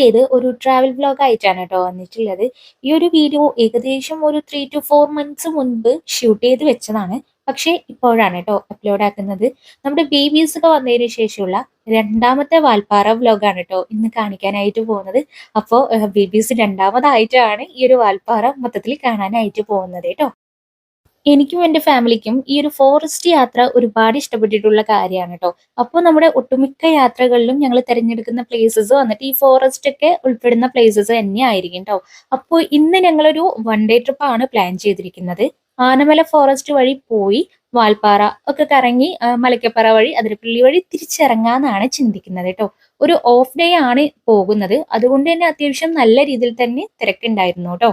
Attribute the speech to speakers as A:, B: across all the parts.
A: Back ഒരു travel blog ആയിട്ടാണ് കേട്ടോ വന്നിട്ടുള്ളത്. ഈ ഒരു വീഡിയോ ഏകദേശം ഒരു ത്രീ ടു ഫോർ മന്ത്സ് മുൻപ് ഷൂട്ട് ചെയ്ത് വെച്ചതാണ്. പക്ഷേ ഇപ്പോഴാണ് കേട്ടോ അപ്ലോഡ് ആക്കുന്നത്. നമ്മുടെ ബേബീസ് ഒക്കെ വന്നതിന് ശേഷമുള്ള രണ്ടാമത്തെ വാൽപ്പാറ വ്ലോഗാണ് കേട്ടോ ഇന്ന് കാണിക്കാനായിട്ട് പോകുന്നത്. അപ്പോൾ ബേബീസ് രണ്ടാമതായിട്ടാണ് ഈ ഒരു വാൽപ്പാറ മൊത്തത്തിൽ കാണാനായിട്ട് പോകുന്നത് കേട്ടോ എനിക്കും എന്റെ ഫാമിലിക്കും ഈ ഒരു ഫോറസ്റ്റ് യാത്ര ഒരുപാട് ഇഷ്ടപ്പെട്ടിട്ടുള്ള കാര്യമാണ് കേട്ടോ അപ്പോൾ നമ്മുടെ ഒട്ടുമിക്ക യാത്രകളിലും ഞങ്ങൾ തിരഞ്ഞെടുക്കുന്ന പ്ലേസസ് വന്നിട്ട് ഈ ഫോറസ്റ്റ് ഒക്കെ ഉൾപ്പെടുന്ന പ്ലേസസ് തന്നെ ആയിരിക്കും കേട്ടോ അപ്പോൾ ഇന്ന് ഞങ്ങളൊരു വൺ ഡേ ട്രിപ്പ് ആണ് പ്ലാൻ ചെയ്തിരിക്കുന്നത്. ആനമല ഫോറസ്റ്റ് വഴി പോയി വാൽപ്പാറ ഒക്കെ കറങ്ങി മലക്കപ്പാറ വഴി അതിരപ്പള്ളി വഴി തിരിച്ചിറങ്ങാന്നാണ് ചിന്തിക്കുന്നത് കേട്ടോ ഒരു ഓഫ് ഡേ ആണ് പോകുന്നത്. അതുകൊണ്ട് തന്നെ അത്യാവശ്യം നല്ല രീതിയിൽ തന്നെ തിരക്കുണ്ടായിരുന്നു കേട്ടോ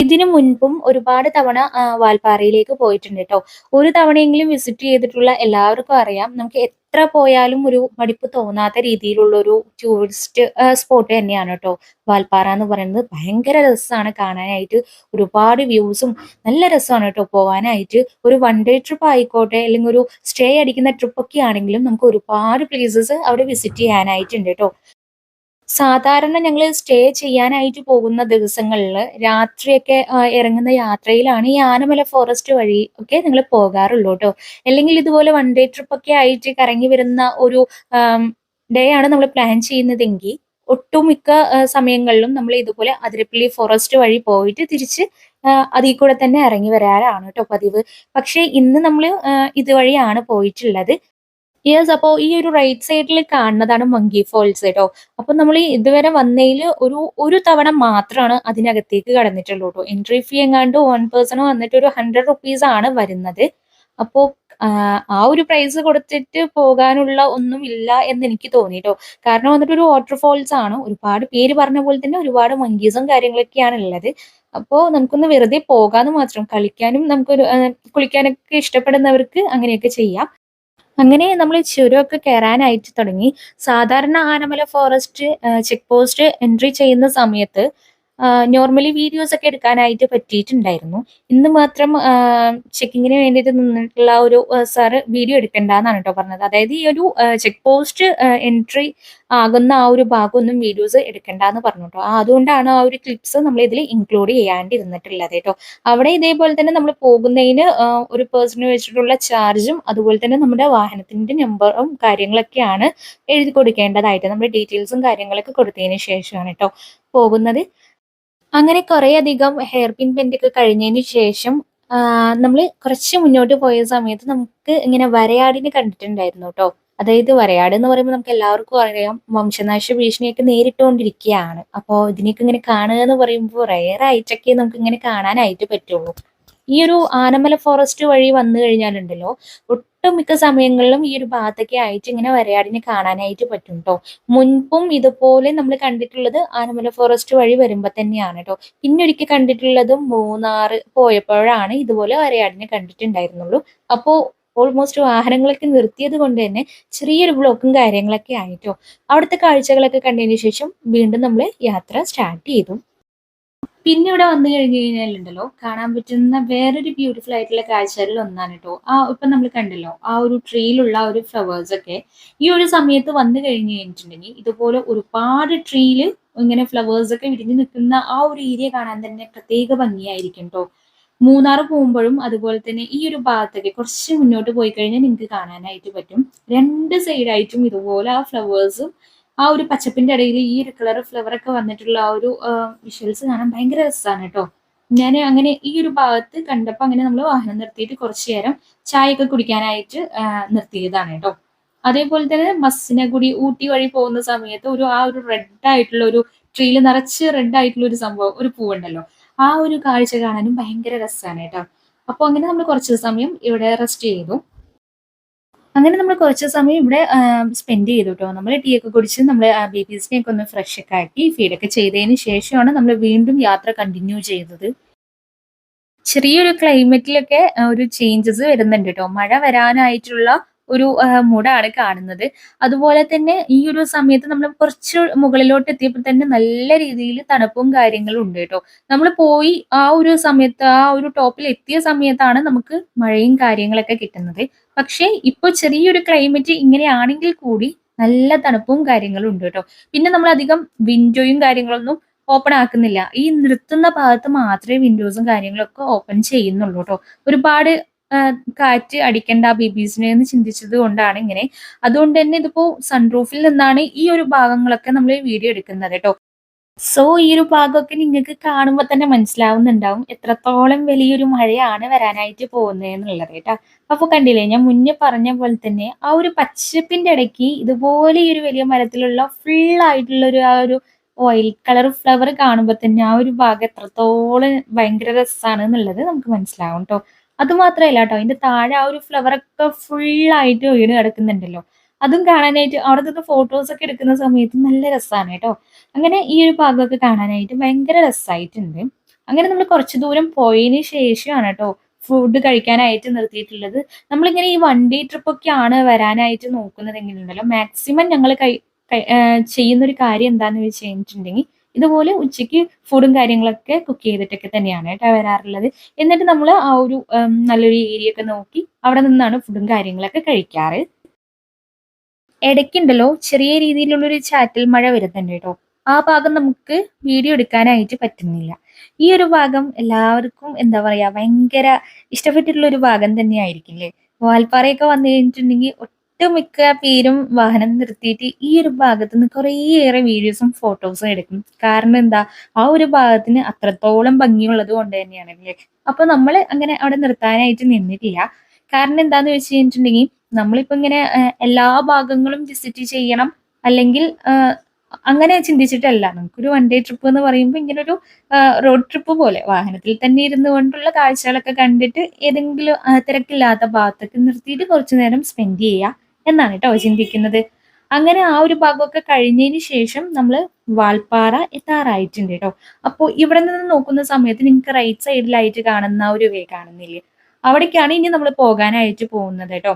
A: ഇതിനു മുൻപും ഒരുപാട് തവണ വാൽപ്പാറയിലേക്ക് പോയിട്ടുണ്ട് കേട്ടോ ഒരു തവണയെങ്കിലും വിസിറ്റ് ചെയ്തിട്ടുള്ള എല്ലാവർക്കും അറിയാം. നമുക്ക് എത്ര പോയാലും ഒരു മടുപ്പ് തോന്നാത്ത രീതിയിലുള്ള ഒരു ടൂറിസ്റ്റ് സ്പോട്ട് തന്നെയാണ് കേട്ടോ വാൽപ്പാറ എന്ന് പറയുന്നത് ഭയങ്കര രസമാണ് കാണാനായിട്ട്. ഒരുപാട് വ്യൂസും നല്ല രസമാണ് കേട്ടോ പോകാനായിട്ട് ഒരു വൺ ഡേ ട്രിപ്പ് ആയിക്കോട്ടെ അല്ലെങ്കിൽ ഒരു സ്റ്റേ അടിക്കുന്ന ട്രിപ്പൊക്കെ ആണെങ്കിലും നമുക്ക് ഒരുപാട് പ്ലേസസ് അവിടെ വിസിറ്റ് ചെയ്യാനായിട്ടുണ്ട് കേട്ടോ സാധാരണ ഞങ്ങൾ സ്റ്റേ ചെയ്യാനായിട്ട് പോകുന്ന ദിവസങ്ങളിൽ രാത്രിയൊക്കെ ഇറങ്ങുന്ന യാത്രയിലാണ് ഈ ആനമല ഫോറസ്റ്റ് വഴി ഒക്കെ നിങ്ങൾ പോകാറുള്ളൂ കേട്ടോ അല്ലെങ്കിൽ ഇതുപോലെ വൺ ഡേ ട്രിപ്പ് ഒക്കെ ആയിട്ട് കറങ്ങി വരുന്ന ഒരു ഡേ ആണ് നമ്മൾ പ്ലാൻ ചെയ്യുന്നതെങ്കിൽ ഒട്ടുമിക്ക സമയങ്ങളിലും നമ്മൾ ഇതുപോലെ അതിരപ്പള്ളി ഫോറസ്റ്റ് വഴി പോയിട്ട് തിരിച്ച് അതിൽ കൂടെ തന്നെ ഇറങ്ങി വരാറാണ് കേട്ടോ പതിവ്. പക്ഷേ ഇന്ന് നമ്മൾ ഇതുവഴിയാണ് പോയിട്ടുള്ളത്. യെസ് അപ്പോൾ ഈ ഒരു റൈറ്റ് സൈഡിൽ കാണുന്നതാണ് മങ്കി ഫോൾസ് കേട്ടോ അപ്പൊ നമ്മൾ ഇതുവരെ വന്നതിൽ ഒരു ഒരു തവണ മാത്രമാണ് അതിനകത്തേക്ക് കടന്നിട്ടുള്ളൂ കേട്ടോ എൻട്രി ഫീ എങ്ങാണ്ട് വൺ പേഴ്സണ് വന്നിട്ട് ഒരു ഹൺഡ്രഡ് റുപ്പീസ് ആണ് വരുന്നത്. അപ്പോൾ ആ ഒരു പ്രൈസ് കൊടുത്തിട്ട് പോകാനുള്ള ഒന്നും ഇല്ല എന്ന് എനിക്ക് തോന്നി കേട്ടോ കാരണം വന്നിട്ട് ഒരു വാട്ടർഫോൾസ് ആണ്. ഒരുപാട് പേര് പറഞ്ഞ പോലെ തന്നെ ഒരുപാട് മങ്കീസും കാര്യങ്ങളൊക്കെയാണ് ഉള്ളത് അപ്പോൾ നമുക്കൊന്ന് വെറുതെ പോകാന്ന് മാത്രം കളിക്കാനും നമുക്കൊരു ആ, കുളിക്കാനൊക്കെ ഇഷ്ടപ്പെടുന്നവർക്ക് അങ്ങനെയൊക്കെ ചെയ്യാം. അങ്ങനെ നമ്മൾ ചുരമൊക്കെ കയറാനായിട്ട് തുടങ്ങി. സാധാരണ Anamala forest check post entry ചെയ്യുന്ന സമയത്ത് നോർമലി വീഡിയോസ് ഒക്കെ എടുക്കാനായിട്ട് പറ്റിയിട്ടുണ്ടായിരുന്നു. ഇന്ന് മാത്രം ചെക്കിങ്ങിന് വേണ്ടിയിട്ട് നിന്നിട്ടുള്ള ഒരു സാറ് വീഡിയോ എടുക്കണ്ടെന്നാണ് കേട്ടോ പറഞ്ഞത്. അതായത് ഈ ഒരു ചെക്ക് പോസ്റ്റ് എൻട്രി ആകുന്ന ആ ഒരു ഭാഗമൊന്നും വീഡിയോസ് എടുക്കണ്ടെന്ന് പറഞ്ഞു കേട്ടോ അതുകൊണ്ടാണ് ആ ഒരു ക്ലിപ്സ് നമ്മൾ ഇതിൽ ഇൻക്ലൂഡ് ചെയ്യാണ്ടിരുന്നിട്ടുള്ളത് കേട്ടോ അവിടെ ഇതേപോലെ തന്നെ നമ്മൾ പോകുന്നതിന് ഒരു പേഴ്സണിന് വെച്ചിട്ടുള്ള ചാർജും അതുപോലെ തന്നെ നമ്മുടെ വാഹനത്തിന്റെ നമ്പറും കാര്യങ്ങളൊക്കെയാണ് എഴുതി കൊടുക്കേണ്ടതായിട്ട്. നമ്മുടെ ഡീറ്റെയിൽസും കാര്യങ്ങളൊക്കെ കൊടുത്തതിന് ശേഷമാണ് കേട്ടോ പോകുന്നത്. അങ്ങനെ കുറേ അധികം ഹെയർ പിൻ പെന്റൊക്കെ കഴിഞ്ഞതിന് ശേഷം നമ്മൾ കുറച്ച് മുന്നോട്ട് പോയ സമയത്ത് നമുക്ക് ഇങ്ങനെ വരയാടിനെ കണ്ടിട്ടുണ്ടായിരുന്നു കേട്ടോ അതായത് വരയാട് എന്ന് പറയുമ്പോൾ നമുക്ക് എല്ലാവർക്കും അറിയാം വംശനാശ ഭീഷണിയൊക്കെ നേരിട്ടുകൊണ്ടിരിക്കുകയാണ് അപ്പോൾ ഇതിനെയൊക്കെ ഇങ്ങനെ കാണുക എന്ന് പറയുമ്പോൾ റയർ ആയിട്ടൊക്കെ നമുക്ക് ഇങ്ങനെ കാണാനായിട്ട് പറ്റുള്ളൂ. ഈ ഒരു ആനമല ഫോറസ്റ്റ് വഴി വന്നു കഴിഞ്ഞാലുണ്ടല്ലോ ഒട്ടുമിക്ക സമയങ്ങളിലും ഈ ഒരു ഭാഗത്തൊക്കെ ആയിട്ട് ഇങ്ങനെ വരയാടിനെ കാണാനായിട്ട് പറ്റും കേട്ടോ മുൻപും ഇതുപോലെ നമ്മൾ കണ്ടിട്ടുള്ളത് ആനമല ഫോറസ്റ്റ് വഴി വരുമ്പോൾ തന്നെയാണ് കേട്ടോ പിന്നെ ഒരിക്കൽ കണ്ടിട്ടുള്ളത് മൂന്നാർ പോയപ്പോഴാണ് ഇതുപോലെ വരയാടിനെ കണ്ടിട്ടുണ്ടായിരുന്നുള്ളൂ. അപ്പോൾ ഓൾമോസ്റ്റ് വാഹനങ്ങളൊക്കെ നിർത്തിയത് കൊണ്ട് തന്നെ ചെറിയൊരു ബ്ലോക്കും കാര്യങ്ങളൊക്കെ ആയിട്ടോ അവിടുത്തെ കാഴ്ചകളൊക്കെ കണ്ടതിന് ശേഷം വീണ്ടും നമ്മൾ യാത്ര സ്റ്റാർട്ട് ചെയ്തു. പിന്നെ ഇവിടെ വന്നു കഴിഞ്ഞു കഴിഞ്ഞാലുണ്ടല്ലോ കാണാൻ പറ്റുന്ന വേറൊരു ബ്യൂട്ടിഫുൾ ആയിട്ടുള്ള കാഴ്ചകളിൽ ഒന്നാണ് കേട്ടോ ആ ഇപ്പൊ നമ്മൾ കണ്ടല്ലോ ആ ഒരു ട്രീയിലുള്ള ഒരു ഫ്ലവേഴ്സ് ഒക്കെ ഈ ഒരു സമയത്ത് വന്നു കഴിഞ്ഞു കഴിഞ്ഞിട്ടുണ്ടെങ്കിൽ ഇതുപോലെ ഒരുപാട് ട്രീയിൽ ഇങ്ങനെ ഫ്ലവേഴ്സ് ഒക്കെ വിരിഞ്ഞു നിൽക്കുന്ന ആ ഒരു ഏരിയ കാണാൻ തന്നെ പ്രത്യേക ഭംഗിയായിരിക്കും കേട്ടോ മൂന്നാർ പോകുമ്പോഴും അതുപോലെ തന്നെ ഈ ഒരു ഭാഗത്തൊക്കെ കുറച്ച് മുന്നോട്ട് പോയി കഴിഞ്ഞാൽ നിങ്ങൾക്ക് കാണാനായിട്ട് പറ്റും. രണ്ട് സൈഡായിട്ടും ഇതുപോലെ ആ ഫ്ലവേഴ്സും ആ ഒരു പച്ചപ്പിന്റെ ഇടയിൽ ഈ ഒരു കളർ ഫ്ലവർ ഒക്കെ വന്നിട്ടുള്ള ആ ഒരു വിഷ്വൽസ് കാണാൻ ഭയങ്കര രസമാണ് കേട്ടോ ഞാൻ അങ്ങനെ ഈ ഒരു ഭാഗത്ത് കണ്ടപ്പോൾ അങ്ങനെ നമ്മൾ വാഹനം നിർത്തിയിട്ട് കുറച്ചു നേരം ചായയൊക്കെ കുടിക്കാനായിട്ട് നിർത്തിയതാണ് കേട്ടോ അതേപോലെ തന്നെ മസ്സിനഗുടി ഊട്ടി വഴി പോകുന്ന സമയത്ത് ഒരു ആ ഒരു റെഡ് ആയിട്ടുള്ള ഒരു ട്രീയിൽ നിറച്ച് റെഡ് ആയിട്ടുള്ള ഒരു സംഭവം ഒരു പൂവുണ്ടല്ലോ ആ ഒരു കാഴ്ച കാണാനും ഭയങ്കര രസമാണ് കേട്ടോ അപ്പോൾ അങ്ങനെ നമ്മൾ കുറച്ച് സമയം ഇവിടെ റെസ്റ്റ് ചെയ്തു. അങ്ങനെ നമ്മൾ കുറച്ച് സമയം ഇവിടെ സ്പെൻഡ് ചെയ്തു കേട്ടോ നമ്മൾ ടീ ഒക്കെ കുടിച്ച് നമ്മൾ ബേബീസിനെ ഒക്കെ ഒന്ന് ഫ്രഷ് ഒക്കെ ആക്കി ഫീഡൊക്കെ ചെയ്തതിന് ശേഷമാണ് നമ്മൾ വീണ്ടും യാത്ര കണ്ടിന്യൂ ചെയ്തത്. ചെറിയൊരു ക്ലൈമറ്റിലൊക്കെ ഒരു ചേഞ്ചസ് വരുന്നുണ്ട് കേട്ടോ മഴ വരാനായിട്ടുള്ള ഒരു മൂടാണ് കാണുന്നത്. അതുപോലെ തന്നെ ഈ ഒരു സമയത്ത് നമ്മൾ കുറച്ച് മുകളിലോട്ട് എത്തിയപ്പോൾ തന്നെ നല്ല രീതിയിൽ തണുപ്പും കാര്യങ്ങളും ഉണ്ട് കേട്ടോ. നമ്മൾ പോയി ആ ഒരു സമയത്ത് ആ ഒരു ടോപ്പിൽ എത്തിയ സമയത്താണ് നമുക്ക് മഴയും കാര്യങ്ങളൊക്കെ കിട്ടുന്നത്. പക്ഷേ ഇപ്പോൾ ചെറിയൊരു ക്ലൈമറ്റ് ഇങ്ങനെയാണെങ്കിൽ കൂടി നല്ല തണുപ്പും കാര്യങ്ങളും ഉണ്ട് കേട്ടോ. പിന്നെ നമ്മൾ അധികം വിൻഡോയും കാര്യങ്ങളൊന്നും ഓപ്പൺ ആക്കുന്നില്ല. ഈ നിർത്തുന്ന ഭാഗത്ത് മാത്രമേ വിൻഡോസും കാര്യങ്ങളൊക്കെ ഓപ്പൺ ചെയ്യുന്നുള്ളൂ കേട്ടോ. ഒരുപാട് കാറ്റ് അടിക്കേണ്ട ബേബീസിനെ എന്ന് ചിന്തിച്ചത് കൊണ്ടാണ് ഇങ്ങനെ. അതുകൊണ്ട് തന്നെ ഇതിപ്പോ സൺറൂഫിൽ നിന്നാണ് ഈ ഒരു ഭാഗങ്ങളൊക്കെ നമ്മൾ വീഡിയോ എടുക്കുന്നത് കേട്ടോ. സോ ഈ ഒരു ഭാഗമൊക്കെ നിങ്ങൾക്ക് കാണുമ്പോൾ തന്നെ മനസ്സിലാവുന്നുണ്ടാവും എത്രത്തോളം വലിയൊരു മഴയാണ് വരാനായിട്ട് പോകുന്നത് എന്നുള്ളത് കേട്ടോ. അപ്പൊ കണ്ടില്ലേ ഞാൻ മുന്നേ പറഞ്ഞ പോലെ തന്നെ ആ ഒരു പച്ചപ്പിന്റെ ഇടയ്ക്ക് ഇതുപോലെ ഈ ഒരു വലിയ മരത്തിലുള്ള ഫുൾ ആയിട്ടുള്ള ഒരു ആ ഒരു ഓയിൽ കളർ ഫ്ലവർ കാണുമ്പോൾ തന്നെ ആ ഒരു ഭാഗം എത്രത്തോളം ഭയങ്കര രസമാണ് എന്നുള്ളത് നമുക്ക് മനസ്സിലാവും കേട്ടോ. അത് മാത്രമല്ല കേട്ടോ അതിന്റെ താഴെ ആ ഒരു ഫ്ലവർ ഒക്കെ ഫുൾ ആയിട്ട് വീണ് കിടക്കുന്നുണ്ടല്ലോ. അതും കാണാനായിട്ട് അവിടെ ഫോട്ടോസ് ഒക്കെ എടുക്കുന്ന സമയത്ത് നല്ല രസമാണ് കേട്ടോ അങ്ങനെ ഈ ഒരു ഭാഗമൊക്കെ കാണാനായിട്ട് ഭയങ്കര രസമായിട്ടുണ്ട് അങ്ങനെ നമ്മൾ കുറച്ച് ദൂരം പോയതിന് ശേഷമാണ് കേട്ടോ ഫുഡ് കഴിക്കാനായിട്ട് നിർത്തിയിട്ടുള്ളത്. നമ്മളിങ്ങനെ ഈ വൺ ഡേ ട്രിപ്പൊക്കെയാണ് വരാനായിട്ട് നോക്കുന്നതെങ്കിലുണ്ടല്ലോ. മാക്സിമം ഞങ്ങൾ കൈ ചെയ്യുന്നൊരു കാര്യം എന്താണെന്ന് വെച്ച് കഴിഞ്ഞിട്ടുണ്ടെങ്കിൽ ഇതുപോലെ ഉച്ചയ്ക്ക് ഫുഡും കാര്യങ്ങളൊക്കെ കുക്ക് ചെയ്തിട്ടൊക്കെ തന്നെയാണ് കേട്ടോ വരാറുള്ളത്. എന്നിട്ട് നമ്മൾ ആ ഒരു നല്ലൊരു ഏരിയ ഒക്കെ നോക്കി അവിടെ നിന്നാണ് ഫുഡും കാര്യങ്ങളൊക്കെ കഴിക്കാറ്. ഇടയ്ക്കുണ്ടല്ലോ ചെറിയ രീതിയിലുള്ളൊരു ചാറ്റൽ മഴ വരുന്നുണ്ട് കേട്ടോ. ആ ഭാഗം നമുക്ക് വീഡിയോ എടുക്കാനായിട്ട് പറ്റുന്നില്ല. ഈ ഒരു ഭാഗം എല്ലാവർക്കും എന്താ പറയാ ഭയങ്കര ഇഷ്ടപ്പെട്ടിട്ടുള്ള ഒരു ഭാഗം തന്നെയായിരിക്കില്ലേ വാൽപ്പാറയൊക്കെ വന്നു കഴിഞ്ഞിട്ടുണ്ടെങ്കിൽ ഒട്ടുമിക്ക പേരും വാഹനം നിർത്തിയിട്ട് ഈ ഒരു ഭാഗത്ത് നിന്ന് കുറേയേറെ വീഡിയോസും ഫോട്ടോസും എടുക്കും. കാരണം എന്താ? ആ ഒരു ഭാഗത്തിന് അത്രത്തോളം ഭംഗിയുള്ളത് കൊണ്ട് തന്നെയാണ് അല്ലേ? അപ്പൊ നമ്മൾ അങ്ങനെ അവിടെ നിർത്താനായിട്ട് നിന്നിട്ടില്ല. കാരണം എന്താന്ന് വെച്ച് കഴിഞ്ഞിട്ടുണ്ടെങ്കിൽ നമ്മളിപ്പോ ഇങ്ങനെ എല്ലാ ഭാഗങ്ങളും വിസിറ്റ് ചെയ്യണം. അല്ലെങ്കിൽ അങ്ങനെ ചിന്തിച്ചിട്ടല്ല. നമുക്കൊരു വൺ ഡേ ട്രിപ്പ് എന്ന് പറയുമ്പോൾ ഇങ്ങനെ ഒരു റോഡ് ട്രിപ്പ് പോലെ. വാഹനത്തിൽ തന്നെ ഇരുന്നു കൊണ്ടുള്ള കാഴ്ചകളൊക്കെ കണ്ടിട്ട് ഏതെങ്കിലും തിരക്കില്ലാത്ത ഭാഗത്തൊക്കെ നിർത്തിയിട്ട് കുറച്ചു നേരം സ്പെൻഡ് ചെയ്യുക എന്നാണ് കേട്ടോ ചിന്തിക്കുന്നത്. അങ്ങനെ ആ ഒരു ഭാഗമൊക്കെ കഴിഞ്ഞതിന് ശേഷം നമ്മൾ വാൽപ്പാറ എത്താറായിട്ടുണ്ട് കേട്ടോ. അപ്പോൾ ഇവിടെ നിന്ന് നോക്കുന്ന സമയത്ത് നിങ്ങൾക്ക് റൈറ്റ് സൈഡിലായിട്ട് കാണുന്ന ഒരു വേ കാണുന്നില്ലേ? അവിടേക്കാണ് ഇനി നമ്മൾ പോകാനായിട്ട് പോകുന്നത് കേട്ടോ.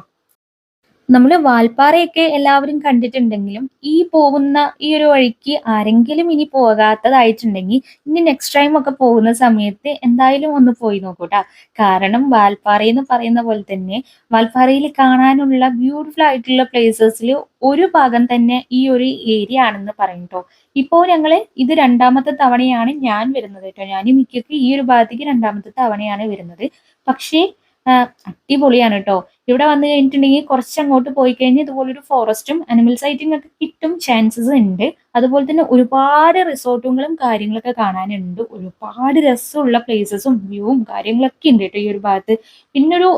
A: നമ്മൾ വാൽപ്പാറയൊക്കെ എല്ലാവരും കണ്ടിട്ടുണ്ടെങ്കിലും ഈ പോകുന്ന ഈ ഒരു വഴിക്ക് ആരെങ്കിലും ഇനി പോകാത്തതായിട്ടുണ്ടെങ്കിൽ ഇനി നെക്സ്റ്റ് ടൈം ഒക്കെ പോകുന്ന സമയത്ത് എന്തായാലും ഒന്ന് പോയി നോക്കൂട്ടാ. കാരണം വാൽപ്പാറ എന്ന് പറയുന്ന പോലെ തന്നെ വാൽപ്പാറയിൽ കാണാനുള്ള ബ്യൂട്ടിഫുൾ ആയിട്ടുള്ള പ്ലേസസിൽ ഒരു ഭാഗം തന്നെ ഈ ഒരു ഏരിയ ആണെന്ന് പറയും ഇപ്പോൾ ഞങ്ങൾ ഇത് രണ്ടാമത്തെ തവണയാണ് ഞാൻ വരുന്നത് കേട്ടോ ഞാൻ മിക്കക്ക് ഈ ഒരു ഭാഗത്തേക്ക് രണ്ടാമത്തെ തവണയാണ് വരുന്നത്. പക്ഷേ അടിപൊളിയാണ് കേട്ടോ ഇവിടെ വന്നു കഴിഞ്ഞിട്ടുണ്ടെങ്കിൽ കുറച്ച് അങ്ങോട്ട് പോയി കഴിഞ്ഞാൽ ഇതുപോലൊരു ഫോറസ്റ്റും അനിമൽ സൈറ്റിംഗ് ഒക്കെ കിട്ടും ചാൻസസ് ഉണ്ട്. അതുപോലെ തന്നെ ഒരുപാട് റിസോർട്ടുകളും കാര്യങ്ങളൊക്കെ കാണാനുണ്ട്. ഒരുപാട് രസമുള്ള പ്ലേസസും വ്യൂവും കാര്യങ്ങളൊക്കെ ഉണ്ട് കേട്ടോ ഈ ഒരു ഭാഗത്ത്. പിന്നെ ഒരു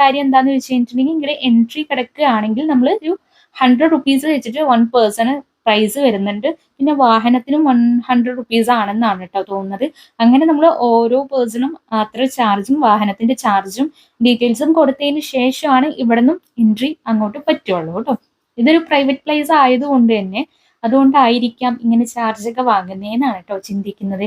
A: കാര്യം എന്താന്ന് വെച്ച് കഴിഞ്ഞിട്ടുണ്ടെങ്കിൽ ഇങ്ങനെ എൻട്രി കിടക്കുകയാണെങ്കിൽ നമ്മൾ ഒരു ഹൺഡ്രഡ് റുപ്പീസ് വെച്ചിട്ട് വൺ പേഴ്സണ് പ്രൈസ് വരുന്നുണ്ട്. പിന്നെ വാഹനത്തിനും വൺ ഹൺഡ്രഡ് റുപ്പീസ് ആണെന്നാണ് കേട്ടോ തോന്നുന്നത്. അങ്ങനെ നമ്മൾ ഓരോ പേഴ്സണും അത്ര ചാർജും വാഹനത്തിന്റെ ചാർജും ഡീറ്റെയിൽസും കൊടുത്തതിന് ശേഷമാണ് ഇവിടെ നിന്നും എൻട്രി അങ്ങോട്ട് പറ്റുള്ളൂ കേട്ടോ ഇതൊരു പ്രൈവറ്റ് പ്ലേസ് ആയതുകൊണ്ട് തന്നെ അതുകൊണ്ടായിരിക്കാം ഇങ്ങനെ ചാർജ് ഒക്കെ വാങ്ങുന്നതെന്നാണ് കേട്ടോ ചിന്തിക്കുന്നത്.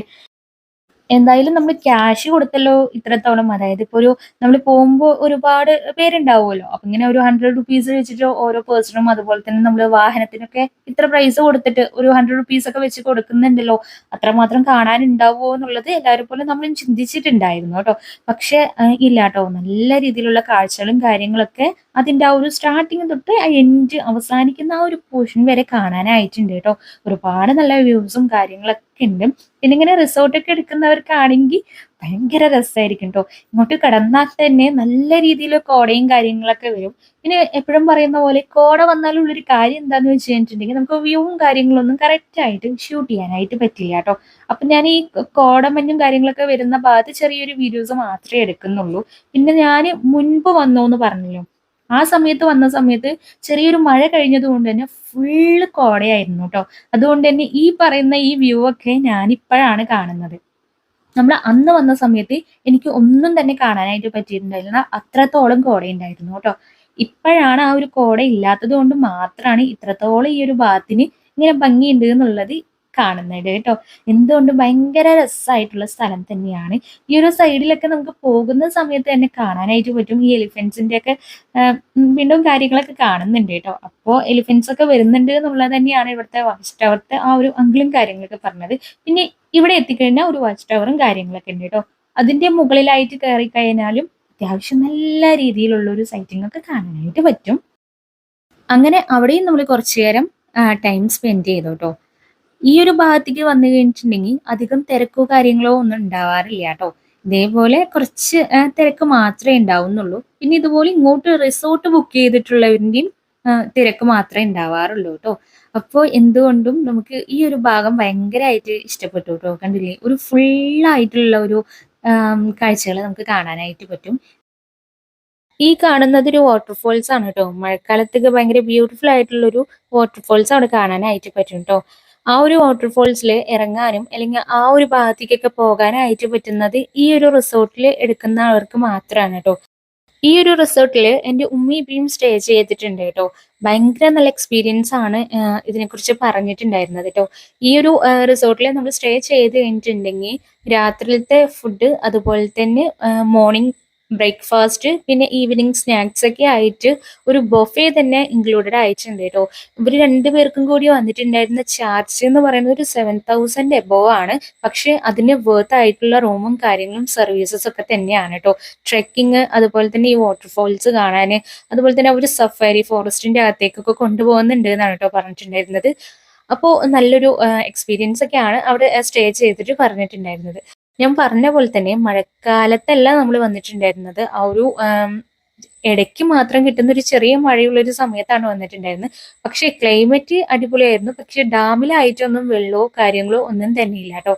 A: എന്തായാലും നമ്മൾ ക്യാഷ് കൊടുത്തല്ലോ ഇത്രത്തോളം. അതായത് ഇപ്പൊ ഒരു നമ്മൾ പോകുമ്പോൾ ഒരുപാട് പേരുണ്ടാവുമല്ലോ. അപ്പൊ ഇങ്ങനെ ഒരു ഹൺഡ്രഡ് റുപ്പീസ് വെച്ചിട്ട് ഓരോ പേഴ്സണും അതുപോലെ തന്നെ നമ്മൾ വാഹനത്തിനൊക്കെ ഇത്ര പ്രൈസ് കൊടുത്തിട്ട് ഒരു ഹൺഡ്രഡ് റുപ്പീസ് ഒക്കെ വെച്ച് കൊടുക്കുന്നുണ്ടല്ലോ. അത്രമാത്രം കാണാനുണ്ടാവുമോ എന്നുള്ളത് എല്ലാവരും പോലെ നമ്മൾ ചിന്തിച്ചിട്ടുണ്ടായിരുന്നു കേട്ടോ. പക്ഷെ ഇല്ല കേട്ടോ. നല്ല രീതിയിലുള്ള കാഴ്ചകളും കാര്യങ്ങളൊക്കെ അതിന്റെ ആ ഒരു സ്റ്റാർട്ടിങ് തൊട്ട് ആ എൻഡ് അവസാനിക്കുന്ന ആ ഒരു പോർഷൻ വരെ കാണാനായിട്ടുണ്ട് കേട്ടോ. ഒരുപാട് നല്ല വ്യൂസും കാര്യങ്ങളൊക്കെ ഉണ്ട് പിന്നെ ഇങ്ങനെ റിസോർട്ടൊക്കെ എടുക്കുന്നവർക്കാണെങ്കിൽ ഭയങ്കര രസമായിരിക്കും കേട്ടോ ഇങ്ങോട്ട് കടന്നാൽ തന്നെ നല്ല രീതിയിൽ കോടയും കാര്യങ്ങളൊക്കെ വരും. പിന്നെ എപ്പോഴും പറയുന്ന പോലെ കോട വന്നാലുള്ളൊരു കാര്യം എന്താണെന്ന് വെച്ച് കഴിഞ്ഞിട്ടുണ്ടെങ്കിൽ നമുക്ക് വ്യൂവും കാര്യങ്ങളൊന്നും കറക്റ്റായിട്ട് ഷൂട്ട് ചെയ്യാനായിട്ട് പറ്റില്ല കേട്ടോ അപ്പൊ ഞാൻ ഈ കോടമഞ്ഞും കാര്യങ്ങളൊക്കെ വരുന്ന ഭാഗത്ത് ചെറിയൊരു വീഡിയോസ് മാത്രമേ എടുക്കുന്നുള്ളൂ. പിന്നെ ഞാൻ മുൻപ് വന്നു എന്ന് പറഞ്ഞല്ലോ? ആ സമയത്ത് വന്ന സമയത്ത് ചെറിയൊരു മഴ കഴിഞ്ഞത് കൊണ്ട് തന്നെ ഫുള്ള് കോടയായിരുന്നു കേട്ടോ അതുകൊണ്ട് തന്നെ ഈ പറയുന്ന ഈ വ്യൂ ഒക്കെ ഞാനിപ്പോഴാണ് കാണുന്നത്. നമ്മൾ അന്ന് വന്ന സമയത്ത് എനിക്ക് ഒന്നും തന്നെ കാണാനായിട്ട് പറ്റിയിട്ടുണ്ടായിരുന്നില്ല. അത്രത്തോളം കോട ഉണ്ടായിരുന്നു കേട്ടോ ഇപ്പോഴാണ് ആ ഒരു കോട ഇല്ലാത്തത് കൊണ്ട് മാത്രമാണ് ഇത്രത്തോളം ഈ ഒരു ഭാഗത്തിന് ഇങ്ങനെ ഭംഗിയുണ്ട് എന്നുള്ളത് കാണുന്നത് കേട്ടോ. എന്തുകൊണ്ടും ഭയങ്കര രസമായിട്ടുള്ള സ്ഥലം തന്നെയാണ്. ഈ ഒരു സൈഡിലൊക്കെ നമുക്ക് പോകുന്ന സമയത്ത് തന്നെ കാണാനായിട്ട് പറ്റും. ഈ എലിഫൻസിന്റെ ഒക്കെ വീണ്ടും കാര്യങ്ങളൊക്കെ കാണുന്നുണ്ട് കേട്ടോ. അപ്പോ എലിഫൻസ് ഒക്കെ വരുന്നുണ്ട് എന്നുള്ളത് തന്നെയാണ് ഇവിടുത്തെ വാച്ച് ടവറത്തെ ആ ഒരു അങ്കിളും കാര്യങ്ങളൊക്കെ പറഞ്ഞത്. പിന്നെ ഇവിടെ എത്തിക്കഴിഞ്ഞാൽ ഒരു വാച്ച് ടവറും കാര്യങ്ങളൊക്കെ ഉണ്ട് കേട്ടോ. അതിന്റെ മുകളിലായിട്ട് കയറി കഴിഞ്ഞാലും അത്യാവശ്യം നല്ല രീതിയിലുള്ള ഒരു സൈറ്റിംഗ് ഒക്കെ കാണാനായിട്ട് പറ്റും. അങ്ങനെ അവിടെയും നമ്മൾ കുറച്ചു നേരം ടൈം സ്പെൻഡ് ചെയ്തു കേട്ടോ. ഈ ഒരു ഭാഗത്തേക്ക് വന്നു കഴിഞ്ഞിട്ടുണ്ടെങ്കിൽ അധികം തിരക്കോ കാര്യങ്ങളോ ഒന്നും ഉണ്ടാവാറില്ല കേട്ടോ. ഇതേപോലെ കുറച്ച് തിരക്ക് മാത്രമേ ഉണ്ടാവുന്നുള്ളൂ. പിന്നെ ഇതുപോലെ ഇങ്ങോട്ട് റിസോർട്ട് ബുക്ക് ചെയ്തിട്ടുള്ളവരിന്റെയും തിരക്ക് മാത്രമേ ഉണ്ടാവാറുള്ളൂ കേട്ടോ. അപ്പോൾ എന്തുകൊണ്ടും നമുക്ക് ഈ ഒരു ഭാഗം ഭയങ്കരമായിട്ട് ഇഷ്ടപ്പെട്ടു കേട്ടോ. കണ്ടില്ലേ? ഒരു ഫുള്ളായിട്ടുള്ള ഒരു കാഴ്ചകൾ നമുക്ക് കാണാനായിട്ട് പറ്റും. ഈ കാണുന്നത് ഒരു വാട്ടർഫോൾസ് ആണ് കേട്ടോ. മഴക്കാലത്തൊക്കെ ഭയങ്കര ബ്യൂട്ടിഫുൾ ആയിട്ടുള്ള ഒരു വാട്ടർഫോൾസ് അവിടെ കാണാനായിട്ട് പറ്റും കേട്ടോ. ആ ഒരു വാട്ടർഫോൾസിൽ ഇറങ്ങാനും അല്ലെങ്കിൽ ആ ഒരു ഭാഗത്തേക്കൊക്കെ പോകാനായിട്ട് പറ്റുന്നത് ഈ ഒരു റിസോർട്ടിൽ എടുക്കുന്ന ആൾക്ക് മാത്രമാണ് കേട്ടോ ഈ ഒരു റിസോർട്ടിൽ എന്റെ ഉമ്മയും സ്റ്റേ ചെയ്തിട്ടുണ്ട് കേട്ടോ ഭയങ്കര നല്ല എക്സ്പീരിയൻസ് ആണ് ഇതിനെക്കുറിച്ച് പറഞ്ഞിട്ടുണ്ടായിരുന്നത് കേട്ടോ ഈ ഒരു റിസോർട്ടിൽ നമ്മൾ സ്റ്റേ ചെയ്ത് കഴിഞ്ഞിട്ടുണ്ടെങ്കിൽ രാത്രിയിലത്തെ ഫുഡ് അതുപോലെ തന്നെ മോർണിംഗ് ബ്രേക്ക്ഫാസ്റ്റ് പിന്നെ ഈവനിങ് സ്നാക്സ് ഒക്കെ ആയിട്ട് ഒരു ബൊഫേ തന്നെ ഇൻക്ലൂഡഡ് ആയിട്ടുണ്ട് കേട്ടോ. ഇവർ രണ്ടുപേർക്കും കൂടി വന്നിട്ടുണ്ടായിരുന്ന ചാർജ് എന്ന് പറയുന്നത് ഒരു സെവൻ തൗസൻഡ് എബോവ് ആണ്. പക്ഷെ അതിന് വേർത്ത് ആയിട്ടുള്ള റൂമും കാര്യങ്ങളും സർവീസസ് ഒക്കെ തന്നെയാണ് കേട്ടോ. ട്രെക്കിങ് അതുപോലെ തന്നെ ഈ വാട്ടർഫോൾസ് കാണാൻ അതുപോലെ തന്നെ അവർ സഫാരി ഫോറസ്റ്റിന്റെ അകത്തേക്കൊക്കെ കൊണ്ടുപോകുന്നുണ്ട് എന്നാണ് കേട്ടോ പറഞ്ഞിട്ടുണ്ടായിരുന്നത്. അപ്പോൾ നല്ലൊരു എക്സ്പീരിയൻസ് ഒക്കെയാണ് അവിടെ സ്റ്റേ ചെയ്തിട്ട് പറഞ്ഞിട്ടുണ്ടായിരുന്നത്. ഞാൻ പറഞ്ഞ പോലെ തന്നെ മഴക്കാലത്തല്ല നമ്മൾ വന്നിട്ടുണ്ടായിരുന്നത്. ആ ഒരു ഇടയ്ക്ക് മാത്രം കിട്ടുന്ന ഒരു ചെറിയ മഴയുള്ള ഒരു സമയത്താണ് വന്നിട്ടുണ്ടായിരുന്നത്. പക്ഷേ ക്ലൈമറ്റ് അടിപൊളിയായിരുന്നു. പക്ഷെ ഡാമിലായിട്ടൊന്നും വെള്ളമോ കാര്യങ്ങളോ ഒന്നും തന്നെ ഇല്ല കേട്ടോ.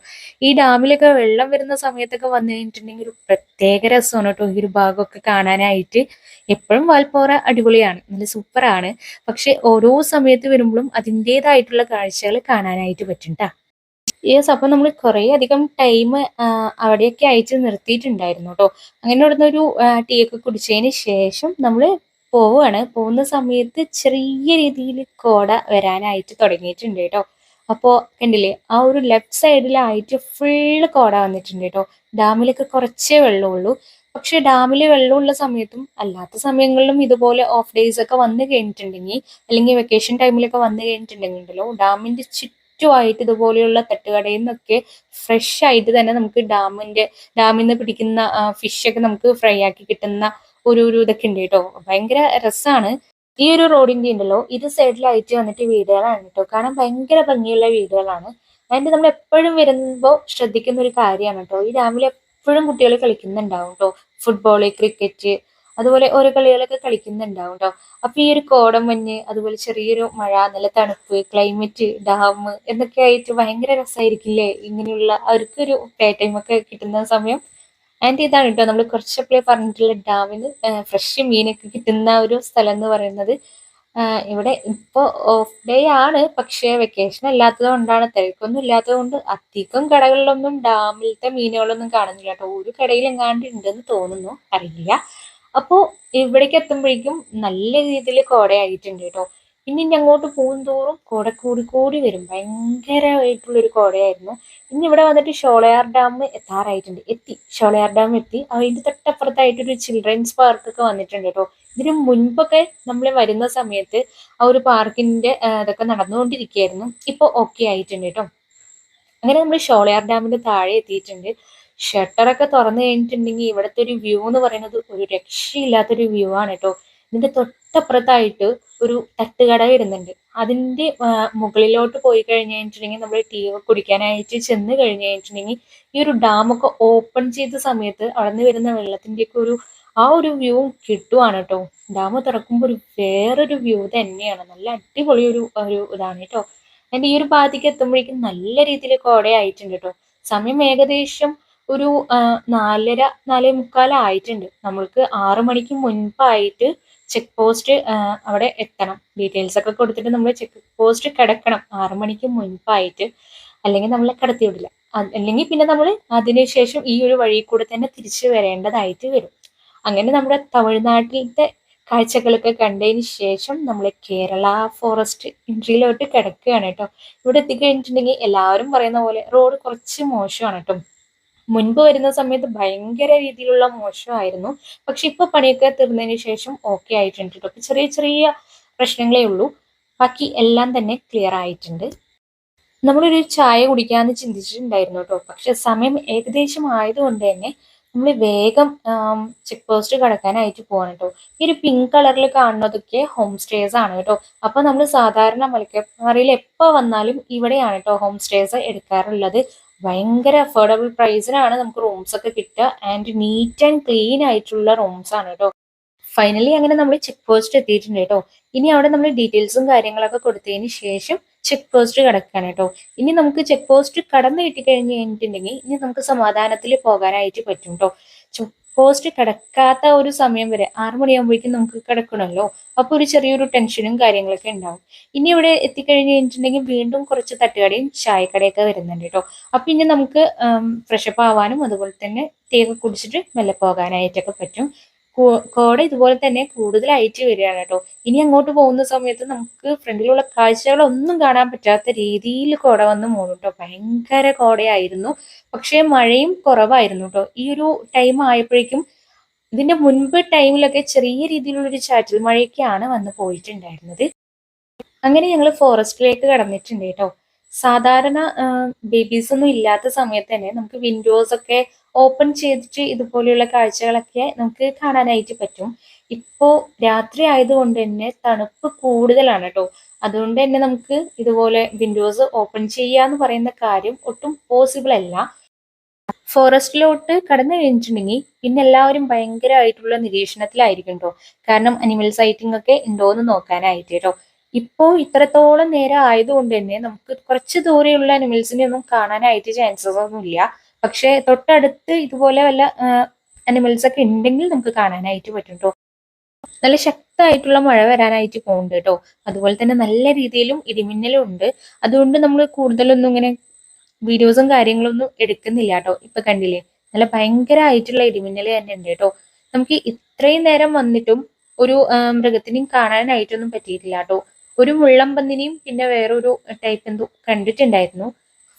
A: ഈ ഡാമിലൊക്കെ വെള്ളം വരുന്ന സമയത്തൊക്കെ വന്നു കഴിഞ്ഞിട്ടുണ്ടെങ്കിൽ ഒരു പ്രത്യേക രസമാണ് കേട്ടോ. ഈ ഒരു ഭാഗമൊക്കെ കാണാനായിട്ട് എപ്പോഴും വാൽപ്പോറ അടിപൊളിയാണ്. നല്ല സൂപ്പറാണ്. പക്ഷെ ഓരോ സമയത്ത് വരുമ്പോഴും അതിന്റെതായിട്ടുള്ള കാഴ്ചകൾ കാണാനായിട്ട് പറ്റും ട്ടാ. യെസ് അപ്പൊ നമ്മൾ കുറേ അധികം ടൈം അവിടെയൊക്കെ അയച്ച് നിർത്തിയിട്ടുണ്ടായിരുന്നു കേട്ടോ അങ്ങനെ അവിടുന്ന് ഒരു ടീ ഒക്കെ കുടിച്ചതിന് ശേഷം നമ്മൾ പോവുകയാണ് പോകുന്ന സമയത്ത് ചെറിയ രീതിയിൽ കോട വരാനായിട്ട് തുടങ്ങിയിട്ടുണ്ട് കേട്ടോ അപ്പോൾ കണ്ടില്ലേ ആ ഒരു ലെഫ്റ്റ് സൈഡിലായിട്ട് ഫുള്ള് കോട വന്നിട്ടുണ്ട് കേട്ടോ ഡാമിലൊക്കെ കുറച്ചേ വെള്ളമുള്ളൂ പക്ഷെ ഡാമിൽ വെള്ളമുള്ള സമയത്തും അല്ലാത്ത സമയങ്ങളിലും ഇതുപോലെ ഓഫ് ഡേയ്സ് ഒക്കെ വന്നു കഴിഞ്ഞിട്ടുണ്ടെങ്കിൽ അല്ലെങ്കിൽ വെക്കേഷൻ ടൈമിലൊക്കെ വന്നു കഴിഞ്ഞിട്ടുണ്ടെങ്കിൽ ഉണ്ടല്ലോ ഡാമിന്റെ ചുറ്റുമായിട്ട് ഇതുപോലെയുള്ള തട്ടുകടയിൽ നിന്നൊക്കെ ഫ്രഷ് ആയിട്ട് തന്നെ നമുക്ക് ഡാമിന്റെ ഡാമിൽ നിന്ന് പിടിക്കുന്ന ഫിഷ് ഒക്കെ നമുക്ക് ഫ്രൈ ആക്കി കിട്ടുന്ന ഒരു ഒരു ഇതൊക്കെ ഉണ്ട് കേട്ടോ. ഭയങ്കര രസമാണ് ഈ ഒരു റോഡിന്റെ ഉണ്ടല്ലോ ഇത് സൈഡിലായിട്ട് വന്നിട്ട് വീടുകളാണ് കേട്ടോ. കാരണം ഭയങ്കര ഭംഗിയുള്ള വീടുകളാണ്. അതിന്റെ നമ്മൾ എപ്പോഴും വരുമ്പോൾ ശ്രദ്ധിക്കുന്ന ഒരു കാര്യമാണ് കേട്ടോ. ഈ ഡാമിൽ എപ്പോഴും കുട്ടികൾ കളിക്കുന്നുണ്ടാവും കേട്ടോ. ഫുട്ബോൾ ക്രിക്കറ്റ് അതുപോലെ ഓരോ കളികളൊക്കെ കളിക്കുന്നുണ്ടാവും കേട്ടോ അപ്പൊ ഈ ഒരു കോടം മഞ്ഞ് അതുപോലെ ചെറിയൊരു മഴ നല്ല തണുപ്പ് ക്ലൈമറ്റ് ഡാം എന്നൊക്കെ ആയിട്ട് ഭയങ്കര രസമായിരിക്കില്ലേ ഇങ്ങനെയുള്ള അവർക്കൊരു പ്ലേ ടൈം ഒക്കെ കിട്ടുന്ന സമയം. ആൻഡ് ഇതാണ് കേട്ടോ നമ്മൾ കുറച്ചപ്പോഴേ പറഞ്ഞിട്ടുള്ള ഡാമിന് ഫ്രഷ് മീനൊക്കെ കിട്ടുന്ന ഒരു സ്ഥലം എന്ന് പറയുന്നത്. ഇവിടെ ഇപ്പോൾ ഓഫ് ഡേ ആണ്. പക്ഷേ വെക്കേഷൻ അല്ലാത്തത് കൊണ്ടാണ്. തിരക്കൊന്നും ഇല്ലാത്തത് കൊണ്ട് അധികം കടകളിലൊന്നും ഡാമിലത്തെ മീനുകളൊന്നും കാണുന്നില്ല കേട്ടോ ഒരു കടയിൽ എങ്ങാണ്ട് ഉണ്ടെന്ന് തോന്നുന്നു. അറിയില്ല. അപ്പോൾ ഇവിടേക്ക് എത്തുമ്പോഴേക്കും നല്ല രീതിയിൽ കോടയായിട്ടുണ്ട് കേട്ടോ. ഇനി ഇനി അങ്ങോട്ട് പോകും തോറും കോട കൂടി കൂടി വരും. ഭയങ്കരമായിട്ടുള്ളൊരു കോടയായിരുന്നു. ഇനി ഇവിടെ വന്നിട്ട് ഷോളയാർ ഡാം എത്താറായിട്ടുണ്ട്. എത്തി. ഷോളയാർ ഡാം എത്തി. അതിന്റെ തൊട്ടപ്പുറത്തായിട്ടൊരു ചിൽഡ്രൻസ് പാർക്ക് ഒക്കെ വന്നിട്ടുണ്ട് കേട്ടോ. ഇതിനു മുൻപൊക്കെ നമ്മൾ വരുന്ന സമയത്ത് ആ ഒരു പാർക്കിന്റെ ഇതൊക്കെ നടന്നുകൊണ്ടിരിക്കുകയായിരുന്നു. ഇപ്പൊ ഓക്കെ ആയിട്ടുണ്ട് കേട്ടോ. അങ്ങനെ നമ്മൾ ഷോളയാർ ഡാമിന്റെ താഴെ എത്തിയിട്ടുണ്ട്. ഷട്ടറൊക്കെ തുറന്നു കഴിഞ്ഞിട്ടുണ്ടെങ്കിൽ ഇവിടുത്തെ ഒരു വ്യൂ എന്ന് പറയുന്നത് ഒരു രക്ഷയില്ലാത്തൊരു വ്യൂ ആണ് കേട്ടോ ഇതിന്റെ തൊട്ടപ്പുറത്തായിട്ട് ഒരു തട്ടുകട വരുന്നുണ്ട്. അതിന്റെ മുകളിലോട്ട് പോയി കഴിഞ്ഞ് കഴിഞ്ഞിട്ടുണ്ടെങ്കിൽ നമ്മൾ ടീ കുടിക്കാനായിട്ട് ചെന്ന് കഴിഞ്ഞ് കഴിഞ്ഞിട്ടുണ്ടെങ്കിൽ ഈ ഒരു ഡാമൊക്കെ ഓപ്പൺ ചെയ്ത സമയത്ത് അവിടെ നിന്ന് വരുന്ന വെള്ളത്തിന്റെ ഒക്കെ ഒരു ആ ഒരു വ്യൂ കിട്ടുവാണ് കേട്ടോ ഡാം തുറക്കുമ്പോൾ ഒരു വേറൊരു വ്യൂ തന്നെയാണ്. നല്ല അടിപൊളി ഒരു ഒരു ഇതാണ് കേട്ടോ അതിന്റെ ഈ ഒരു ഭാഗത്തേക്ക് എത്തുമ്പോഴേക്കും നല്ല രീതിയിൽ കോടയായിട്ടുണ്ട് കേട്ടോ സമയം ഏകദേശം ഒരു നാലര നാലേ മുക്കാലായിട്ടുണ്ട് നമ്മൾക്ക് ആറു മണിക്ക് മുൻപായിട്ട് ചെക്ക് പോസ്റ്റ് അവിടെ എത്തണം. ഡീറ്റെയിൽസ് ഒക്കെ കൊടുത്തിട്ട് നമ്മൾ ചെക്ക് പോസ്റ്റ് കിടക്കണം. ആറു മണിക്ക് മുൻപായിട്ട്. അല്ലെങ്കിൽ നമ്മളെ കടത്തി വിടില്ല. അല്ലെങ്കിൽ പിന്നെ നമ്മൾ അതിനുശേഷം ഈ ഒരു വഴി കൂടെ തന്നെ തിരിച്ചു വരേണ്ടതായിട്ട് വരും. അങ്ങനെ നമ്മുടെ തമിഴ്നാട്ടിലത്തെ കാഴ്ചകളൊക്കെ കണ്ടതിന് ശേഷം നമ്മൾ കേരള ഫോറസ്റ്റ് എൻട്രിയിലോട്ട് കിടക്കുകയാണ് കേട്ടോ. ഇവിടെ എത്തിക്കഴിഞ്ഞിട്ടുണ്ടെങ്കിൽ എല്ലാവരും പറയുന്ന പോലെ റോഡ് കുറച്ച് മോശമാണ് കേട്ടോ. മുൻപ് വരുന്ന സമയത്ത് ഭയങ്കര രീതിയിലുള്ള മോശമായിരുന്നു. പക്ഷെ ഇപ്പൊ പണിയൊക്കെ തീർന്നതിന് ശേഷം ഓക്കെ ആയിട്ടുണ്ട് കേട്ടോ ചെറിയ ചെറിയ പ്രശ്നങ്ങളേ ഉള്ളൂ. ബാക്കി എല്ലാം തന്നെ ക്ലിയർ ആയിട്ടുണ്ട്. നമ്മളൊരു ചായ കുടിക്കാന്ന് ചിന്തിച്ചിട്ടുണ്ടായിരുന്നു കേട്ടോ പക്ഷെ സമയം ഏകദേശം ആയതുകൊണ്ട് തന്നെ നമ്മൾ വേഗം ചെക്ക് പോസ്റ്റ് കടക്കാനായിട്ട് പോകണം കേട്ടോ ഈ ഒരു പിങ്ക് കളറിൽ കാണുന്നതൊക്കെ ഹോം സ്റ്റേസ് ആണ് കേട്ടോ അപ്പൊ നമ്മൾ സാധാരണ മലക്കപ്പാറയിൽ എപ്പോ വന്നാലും ഇവിടെയാണ് കേട്ടോ ഹോം സ്റ്റേസ് എടുക്കാറുള്ളത്. ഭയങ്കര അഫോർഡബിൾ പ്രൈസിനാണ് നമുക്ക് റൂംസ് ഒക്കെ കിട്ടുക. ആൻഡ് നീറ്റ് ആൻഡ് ക്ലീൻ ആയിട്ടുള്ള റൂംസ് ആണ് കേട്ടോ ഫൈനലി അങ്ങനെ നമ്മൾ ചെക്ക് പോസ്റ്റ് എത്തിയിട്ടുണ്ട് കേട്ടോ ഇനി അവിടെ നമ്മൾ ഡീറ്റെയിൽസും കാര്യങ്ങളൊക്കെ കൊടുത്തതിന് ശേഷം ചെക്ക് പോസ്റ്റ് കിടക്കാൻ കേട്ടോ ഇനി നമുക്ക് ചെക്ക് പോസ്റ്റ് കടന്നു കിട്ടിക്കഴിഞ്ഞ് കഴിഞ്ഞിട്ടുണ്ടെങ്കിൽ ഇനി നമുക്ക് സമാധാനത്തിൽ പോകാനായിട്ട് പറ്റും കേട്ടോ പോസ്റ്റ് കിടക്കാത്ത ഒരു സമയം വരെ ആറ് മണിയാകുമ്പോഴേക്കും നമുക്ക് കിടക്കണമല്ലോ. അപ്പൊ ഒരു ചെറിയൊരു ടെൻഷനും കാര്യങ്ങളൊക്കെ ഉണ്ടാവും. ഇനി ഇവിടെ എത്തിക്കഴിഞ്ഞ് കഴിഞ്ഞിട്ടുണ്ടെങ്കിൽ വീണ്ടും കുറച്ച് തട്ടുകടയും ചായക്കടയൊക്കെ വരുന്നുണ്ട് കേട്ടോ. അപ്പൊ ഇനി നമുക്ക് ഫ്രഷപ്പ് ആവാനും അതുപോലെ തന്നെ തേക്ക് കുടിച്ചിട്ട് മെല്ലെ പോകാനായിട്ടൊക്കെ പറ്റും. കോട ഇതുപോലെ തന്നെ കൂടുതലായിട്ട് വരികയാണ് കേട്ടോ. ഇനി അങ്ങോട്ട് പോകുന്ന സമയത്ത് നമുക്ക് ഫ്രണ്ടിലുള്ള കാഴ്ചകളൊന്നും കാണാൻ പറ്റാത്ത രീതിയിൽ കോട വന്ന് മൂടും കേട്ടോ. ഭയങ്കര കോടയായിരുന്നു. പക്ഷേ മഴയും കുറവായിരുന്നു കേട്ടോ. ഈ ഒരു ടൈം ആയപ്പോഴേക്കും ഇതിന്റെ മുൻപ് ടൈമിലൊക്കെ ചെറിയ രീതിയിലുള്ള ഒരു ചാറ്റൽ മഴയൊക്കെയാണ് വന്ന് പോയിട്ടുണ്ടായിരുന്നത്. അങ്ങനെ ഞങ്ങൾ ഫോറസ്റ്റിലേക്ക് കടന്നിട്ടുണ്ട് കേട്ടോ. സാധാരണ ബേബീസ് ഒന്നും ഇല്ലാത്ത സമയത്ത് തന്നെ നമുക്ക് വിൻഡോസ് ഒക്കെ ഓപ്പൺ ചെയ്തിട്ട് ഇതുപോലെയുള്ള കാഴ്ചകളൊക്കെ നമുക്ക് കാണാനായിട്ട് പറ്റും. ഇപ്പോ രാത്രി ആയതുകൊണ്ട് തന്നെ തണുപ്പ് കൂടുതലാണ് കേട്ടോ. അതുകൊണ്ട് തന്നെ നമുക്ക് ഇതുപോലെ വിൻഡോസ് ഓപ്പൺ ചെയ്യുക ചെയ്യാന്ന് പറയുന്ന കാര്യം ഒട്ടും പോസിബിൾ അല്ല. ഫോറസ്റ്റിലോട്ട് കടന്നു കഴിഞ്ഞിട്ടുണ്ടെങ്കിൽ പിന്നെ എല്ലാവരും ഭയങ്കരമായിട്ടുള്ള നിരീക്ഷണത്തിലായിരിക്കും കേട്ടോ. കാരണം അനിമൽ സൈറ്റിംഗ് ഒക്കെ ഉണ്ടോ എന്ന് നോക്കാനായിട്ട് കേട്ടോ. ഇപ്പോ ഇത്രത്തോളം നേരം ആയതുകൊണ്ട് തന്നെ നമുക്ക് കുറച്ച് ദൂരെയുള്ള അനിമൽസിനെ ഒന്നും കാണാനായിട്ട് ചാൻസസ് ഒന്നും ഇല്ല പക്ഷെ തൊട്ടടുത്ത് ഇതുപോലെ വല്ല അനിമൽസ് ഒക്കെ ഉണ്ടെങ്കിൽ നമുക്ക് കാണാനായിട്ട് പറ്റും കേട്ടോ നല്ല ശക്തമായിട്ടുള്ള മഴ വരാനായിട്ട് പോകുന്നുണ്ട് കേട്ടോ. അതുപോലെ തന്നെ നല്ല രീതിയിലും ഇടിമിന്നലും ഉണ്ട്. അതുകൊണ്ട് നമ്മൾ കൂടുതലൊന്നും ഇങ്ങനെ വീഡിയോസും കാര്യങ്ങളൊന്നും എടുക്കുന്നില്ല കേട്ടോ. ഇപ്പൊ കണ്ടില്ലേ? നല്ല ഭയങ്കരമായിട്ടുള്ള ഇടിമിന്നൽ തന്നെ ഉണ്ട് കേട്ടോ. നമുക്ക് ഇത്രയും നേരം വന്നിട്ടും ഒരു മൃഗത്തിനെയും കാണാനായിട്ടൊന്നും പറ്റിയിട്ടില്ല കേട്ടോ. ഒരു മുള്ളമ്പന്നിനെയും പിന്നെ വേറൊരു ടൈപ്പ് എന്തോ കണ്ടിട്ടുണ്ടായിരുന്നു.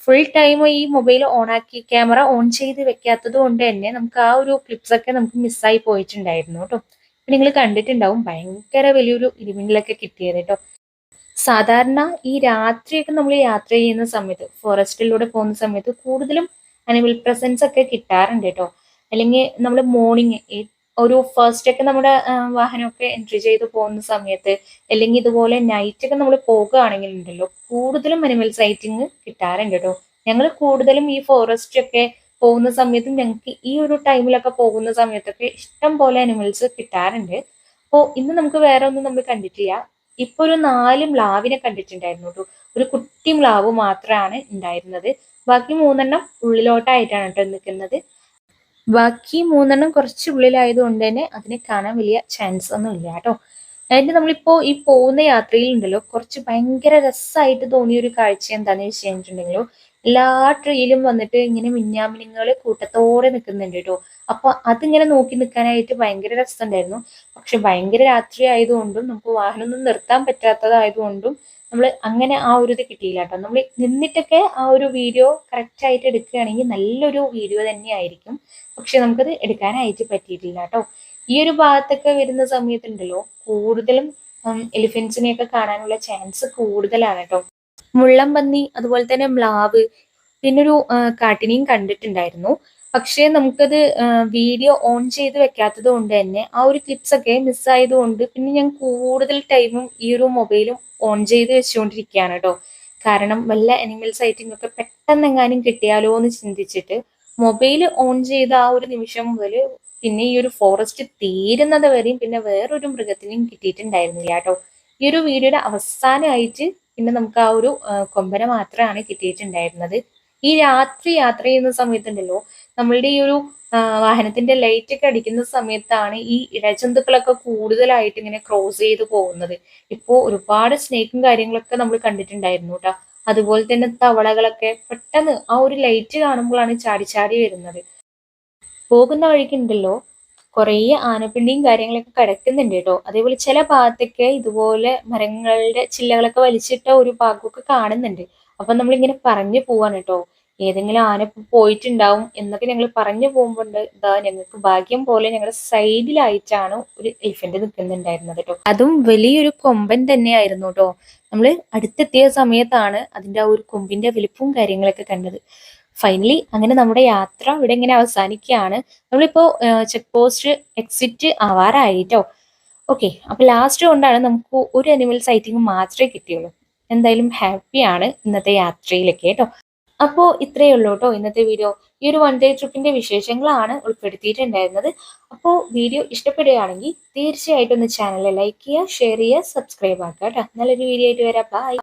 A: ഫുൾ ടൈം ഈ മൊബൈൽ ഓൺ ആക്കി ക്യാമറ ഓൺ ചെയ്ത് വെക്കാത്തത് കൊണ്ട് തന്നെ നമുക്ക് ആ ഒരു ക്ലിപ്സ് ഒക്കെ നമുക്ക് മിസ്സായി പോയിട്ടുണ്ടായിരുന്നു കേട്ടോ നിങ്ങൾ കണ്ടിട്ടുണ്ടാവും ഭയങ്കര വലിയൊരു ഇരുമിനിലൊക്കെ കിട്ടിയത് കേട്ടോ സാധാരണ ഈ രാത്രിയൊക്കെ നമ്മൾ യാത്ര ചെയ്യുന്ന സമയത്ത് ഫോറസ്റ്റിലൂടെ പോകുന്ന സമയത്ത് കൂടുതലും അനിമൽ പ്രസൻസ് ഒക്കെ കിട്ടാറുണ്ട് കേട്ടോ അല്ലെങ്കിൽ നമ്മൾ മോർണിംഗ് ഒരു ഫസ്റ്റ് ഒക്കെ നമ്മുടെ വാഹനമൊക്കെ എൻട്രി ചെയ്ത് പോകുന്ന സമയത്ത് അല്ലെങ്കിൽ ഇതുപോലെ നൈറ്റ് ഒക്കെ നമ്മൾ പോകുകയാണെങ്കിൽ ഉണ്ടല്ലോ കൂടുതലും അനിമൽ സൈറ്റിങ് കിട്ടാറുണ്ട് കേട്ടോ. ഞങ്ങൾ കൂടുതലും ഈ ഫോറസ്റ്റ് ഒക്കെ പോകുന്ന സമയത്തും ഞങ്ങൾക്ക് ഈ ഒരു ടൈമിലൊക്കെ പോകുന്ന സമയത്തൊക്കെ ഇഷ്ടം പോലെ അനിമൽസ് കിട്ടാറുണ്ട്. അപ്പോൾ ഇന്ന് നമുക്ക് വേറെ ഒന്നും നമ്മൾ കണ്ടിട്ടില്ല. ഇപ്പൊ ഒരു നാല് മ്ലാവിനെ കണ്ടിട്ടുണ്ടായിരുന്നു കേട്ടോ. ഒരു കുട്ടി മ്ലാവ് മാത്രമാണ് ഉണ്ടായിരുന്നത്. ബാക്കി മൂന്നെണ്ണം ഉള്ളിലോട്ടായിട്ടാണ് കേട്ടോ നിൽക്കുന്നത് ബാക്കി മൂന്നെണ്ണം കുറച്ച് ഉള്ളിലായതുകൊണ്ട് തന്നെ അതിനെ കാണാൻ വലിയ ചാൻസ് ഒന്നും ഇല്ല കേട്ടോ. അതിന്റെ നമ്മളിപ്പോ ഈ പോകുന്ന യാത്രയിൽ ഉണ്ടല്ലോ കുറച്ച് ഭയങ്കര രസമായിട്ട് തോന്നിയ ഒരു കാഴ്ച എന്താണെന്ന് വെച്ച് കഴിഞ്ഞിട്ടുണ്ടെങ്കിലോ എല്ലാ ട്രീയിലും വന്നിട്ട് ഇങ്ങനെ മിന്നാമിനിങ്ങൾ കൂട്ടത്തോടെ നിൽക്കുന്നുണ്ട് കേട്ടോ. അപ്പൊ അതിങ്ങനെ നോക്കി നിൽക്കാനായിട്ട് ഭയങ്കര രസമുണ്ടായിരുന്നു. പക്ഷെ ഭയങ്കര രാത്രി ആയതുകൊണ്ടും നമുക്ക് വാഹനം വാഹനമൊന്നും നിർത്താൻ പറ്റാത്തതായതുകൊണ്ടും നമ്മൾ അങ്ങനെ ആ ഒരു ഇത് കിട്ടിയില്ല കേട്ടോ നമ്മൾ നിന്നിട്ടൊക്കെ ആ ഒരു വീഡിയോ കറക്റ്റ് ആയിട്ട് എടുക്കുകയാണെങ്കിൽ നല്ലൊരു വീഡിയോ തന്നെയായിരിക്കും പക്ഷെ നമുക്കത് എടുക്കാനായിട്ട് പറ്റിയിട്ടില്ല കേട്ടോ ഈ ഒരു ഭാഗത്തൊക്കെ വരുന്ന സമയത്തുണ്ടല്ലോ കൂടുതലും എലിഫൻസിനെയൊക്കെ കാണാനുള്ള ചാൻസ് കൂടുതലാണ് കേട്ടോ മുള്ളം പന്നി അതുപോലെ തന്നെ മ്ലാവ് പിന്നൊരു കാട്ടിനെയും കണ്ടിട്ടുണ്ടായിരുന്നു. പക്ഷേ നമുക്കത് വീഡിയോ ഓൺ ചെയ്ത് വെക്കാത്തത് കൊണ്ട് തന്നെ ആ ഒരു ക്ലിപ്സ് ഒക്കെ മിസ് ആയതുകൊണ്ട് പിന്നെ ഞാൻ കൂടുതൽ ടൈമും ഈ ഒരു മൊബൈലും ഓൺ ചെയ്ത് വെച്ചുകൊണ്ടിരിക്കുകയാണ് കേട്ടോ കാരണം വല്ല അനിമൽ സൈറ്റിംഗ് ഒക്കെ പെട്ടെന്ന് എങ്ങാനും കിട്ടിയാലോ എന്ന് ചിന്തിച്ചിട്ട് മൊബൈൽ ഓൺ ചെയ്ത ആ ഒരു നിമിഷം മുതൽ പിന്നെ ഈ ഒരു ഫോറസ്റ്റ് തീരുന്നത് വരെയും പിന്നെ വേറൊരു മൃഗത്തിനെയും കിട്ടിയിട്ടുണ്ടായിരുന്നില്ല കേട്ടോ ഈ ഒരു വീഡിയോയുടെ അവസാനമായിട്ട് പിന്നെ നമുക്ക് ആ ഒരു കൊമ്പന മാത്രമാണ് കിട്ടിയിട്ടുണ്ടായിരുന്നത്. ഈ രാത്രി യാത്ര ചെയ്യുന്ന സമയത്തുണ്ടല്ലോ നമ്മളുടെ ഈ ഒരു വാഹനത്തിന്റെ ലൈറ്റ് ഒക്കെ അടിക്കുന്ന സമയത്താണ് ഈ ഇഴജന്തുക്കളൊക്കെ കൂടുതലായിട്ട് ഇങ്ങനെ ക്രോസ് ചെയ്ത് പോകുന്നത്. ഇപ്പോ ഒരുപാട് സ്നേക്കും കാര്യങ്ങളൊക്കെ നമ്മൾ കണ്ടിട്ടുണ്ടായിരുന്നു കേട്ടോ അതുപോലെ തന്നെ തവളകളൊക്കെ പെട്ടെന്ന് ആ ഒരു ലൈറ്റ് കാണുമ്പോഴാണ് ചാടി ചാടി വരുന്നത്. പോകുന്ന വഴിക്കുണ്ടല്ലോ കുറേ ആനപ്പിണ്ടിയും കാര്യങ്ങളൊക്കെ കിടക്കുന്നുണ്ട് കേട്ടോ അതേപോലെ ചില ഭാഗത്തൊക്കെ ഇതുപോലെ മരങ്ങളുടെ ചില്ലകളൊക്കെ വലിച്ചിട്ട ഒരു ഭാഗമൊക്കെ കാണുന്നുണ്ട്. അപ്പൊ നമ്മളിങ്ങനെ പറഞ്ഞു പോവാണ് കേട്ടോ ഏതെങ്കിലും ആന പോയിട്ടുണ്ടാവും എന്നൊക്കെ ഞങ്ങൾ പറഞ്ഞു പോകുമ്പോണ്ട്. ഇതാ ഞങ്ങൾക്ക് ഭാഗ്യം പോലെ ഞങ്ങളുടെ സൈഡിലായിട്ടാണ് ഒരു എലിഫന്റ് നിൽക്കുന്നുണ്ടായിരുന്നത് കേട്ടോ അതും വലിയൊരു കൊമ്പൻ തന്നെയായിരുന്നു കേട്ടോ നമ്മൾ അടുത്തെത്തിയ സമയത്താണ് അതിന്റെ ആ ഒരു കൊമ്പിന്റെ വലിപ്പവും കാര്യങ്ങളൊക്കെ കണ്ടത്. ഫൈനലി അങ്ങനെ നമ്മുടെ യാത്ര ഇവിടെ ഇങ്ങനെ അവസാനിക്കുകയാണ്. നമ്മളിപ്പോ ചെക്ക് പോസ്റ്റ് എക്സിറ്റ് ആവാറായിട്ടോ ഓക്കെ അപ്പൊ ലാസ്റ്റ് കൊണ്ടാണ് നമുക്ക് ഒരു അനിമൽ സൈറ്റിംഗ് മാത്രമേ കിട്ടിയുള്ളൂ. എന്തായാലും ഹാപ്പിയാണ് ഇന്നത്തെ യാത്രയിലൊക്കെ കേട്ടോ അപ്പോൾ ഇത്രയേ ഉള്ളൂ കേട്ടോ ഇന്നത്തെ വീഡിയോ ഈ ഒരു വൺ ഡേ ട്രിപ്പിന്റെ വിശേഷങ്ങളാണ് ഉൾപ്പെടുത്തിയിട്ടുണ്ടായിരുന്നത്. അപ്പോൾ വീഡിയോ ഇഷ്ടപ്പെടുകയാണെങ്കിൽ തീർച്ചയായിട്ടും ഒന്ന് ചാനൽ ലൈക്ക് ചെയ്യുക ഷെയർ ചെയ്യുക സബ്സ്ക്രൈബ് ആക്കുക കേട്ടോ നല്ലൊരു വീഡിയോ ആയിട്ട് വരാം. ബൈ